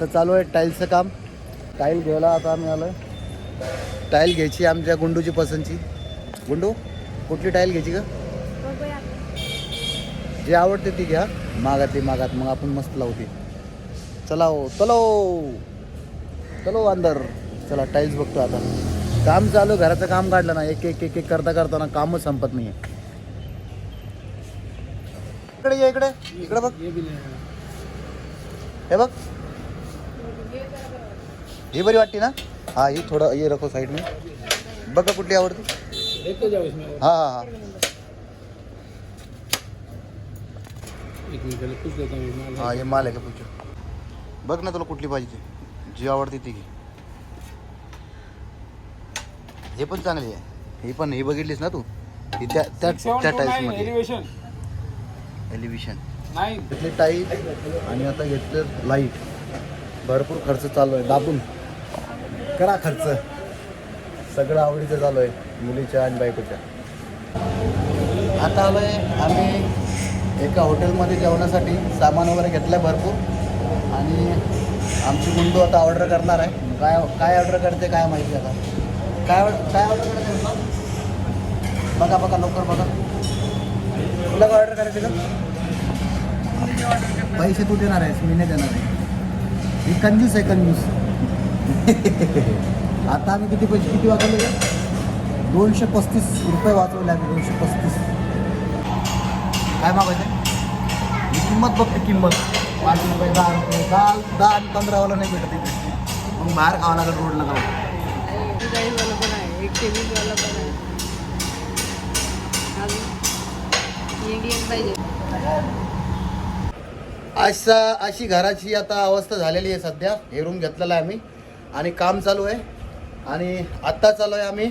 तर चालू आहे टाईलचं काम. टाईल घ्यायला आता आम्ही आलो टाईल घ्यायची आमच्या गुंडूची पसंतची गुंडू कुठली टाईल घ्यायची का जे आवडते ती घ्या. मागातली मागात मग आपण मस्त लावते चला हो चलो हो. चलो हो अंदर. चला टाईल्स बघतो आता. काम चालू आहे, घराचं काम काढलं ना. एक एक एक एक करता करता ना कामच संपत नाही इकडे ये इकडे. इकडे बघ. हे बघ. ही बरी वाटते ना? हा ही थोडं ये रखो साईड में बघा कुठली आवडते. हा हा हा. हूँ माल हा माल आहे का पुढच्या बघ ना तुला कुठली पाहिजे. जी आवडते ती हे पण चांगली आहे. ही पण ही बघितलीस ना तू? त्या त्या त्या टाईल्समध्ये. एलिवेशन एलिव्हिशन घेतली टाईट आणि आता घेतलं लाइट भरपूर खर्च चालू आहे. दाबून. करा खर्च. सगळं आवडीचं चालू आहे मुलीच्या आणि बायकोच्या. आता आलो आहे आम्ही एका हॉटेलमध्ये जेवणासाठी सामान वगैरे घेतलं आहे भरपूर. आणि आमची गुंडू आता ऑर्डर करणार आहे. काय काय ऑर्डर करते काय माहिती आता. काय काय ऑर्डर करते बघा बघा लवकर बघा. तुला काय ऑर्डर करायचं का? पैसे तू देणार आहेस मी नाही देणार आहे. ही कंजूस आहे कंजूस आता आम्ही किती पैसे किती वाचवले? का दोनशे पस्तीस रुपये वाचवले आम्ही दोनशे पस्तीस. काय मागायचं? ही किंमत बघते किंमत. पाच रुपये दहा रुपये दहा दहा आणि पंधरावाला नाही भेटत इथे मग बाहेर खावं लागेल रोडला जाऊन. वाला पण आहे एक वीस वाला पण आहे. अजून? इंडियन पाहिजे. अशा अशी घराची आता अवस्था झालेली आहे सध्या. हे रूम घेतलेला आहे आम्ही. आणि काम चालू आहे. आणि आत्ता चालू आहे आम्ही.